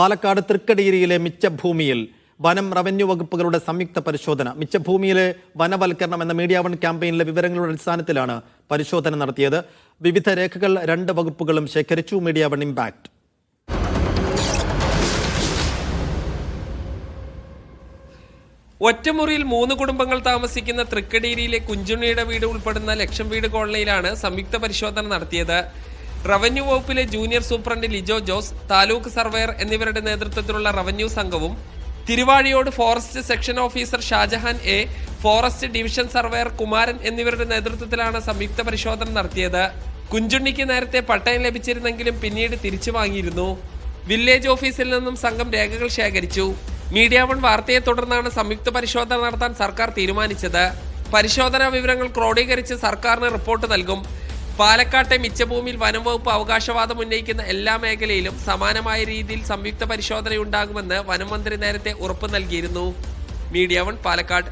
പാലക്കാട് തൃക്കടിയിരിയിലെ മിച്ചഭൂമിയിൽ വനം റവന്യൂ വകുപ്പുകളുടെ സംയുക്ത പരിശോധന. മിച്ചഭൂമിയിലെ വനവൽക്കരണം എന്ന മീഡിയ വൺ ക്യാമ്പയിനിലെ വിവരങ്ങളുടെ അടിസ്ഥാനത്തിലാണ് പരിശോധന നടത്തിയത്. വിവിധ രേഖകൾ രണ്ട് വകുപ്പുകളും ശേഖരിച്ചു. Media one impact. ഒറ്റമുറിയിൽ മൂന്ന് കുടുംബങ്ങൾ താമസിക്കുന്ന തൃക്കടീരിയിലെ കുഞ്ചുണ്ണിയുടെ വീട് ഉൾപ്പെടുന്ന ലക്ഷം വീട് കോളനിയിലാണ് സംയുക്ത പരിശോധന നടത്തിയത്. റവന്യൂ വകുപ്പിലെ junior superintendent Lijo Jose taluk surveyor എന്നിവരുടെ നേതൃത്വത്തിലുള്ള റവന്യൂ സംഘവും Thiruvazhiyode forest section officer Shajahan A forest division surveyor Kumaran എന്നിവരുടെ നേതൃത്വത്തിലാണ് സംയുക്ത പരിശോധന നടത്തിയത്. കുഞ്ചുണ്ണിക്ക് നേരത്തെ പട്ടയം ലഭിച്ചിരുന്നെങ്കിലും പിന്നീട് തിരിച്ചു വാങ്ങിയിരുന്നു. വില്ലേജ് ഓഫീസിൽ നിന്നും സംഘം രേഖകൾ ശേഖരിച്ചു. മീഡിയ വൺ വാർത്തയെ തുടർന്നാണ് സംയുക്ത പരിശോധന നടത്താൻ സർക്കാർ തീരുമാനിച്ചത്. പരിശോധനാ വിവരങ്ങൾ ക്രോഡീകരിച്ച് സർക്കാരിന് റിപ്പോർട്ട് നൽകും. പാലക്കാട്ടെ മിച്ചഭൂമിയിൽ വനം വകുപ്പ് അവകാശവാദം ഉന്നയിക്കുന്ന എല്ലാ മേഖലയിലും സമാനമായ രീതിയിൽ സംയുക്ത പരിശോധനയുണ്ടാകുമെന്ന് വനം മന്ത്രി നേരത്തെ ഉറപ്പു നൽകിയിരുന്നു. Media one Palakkad.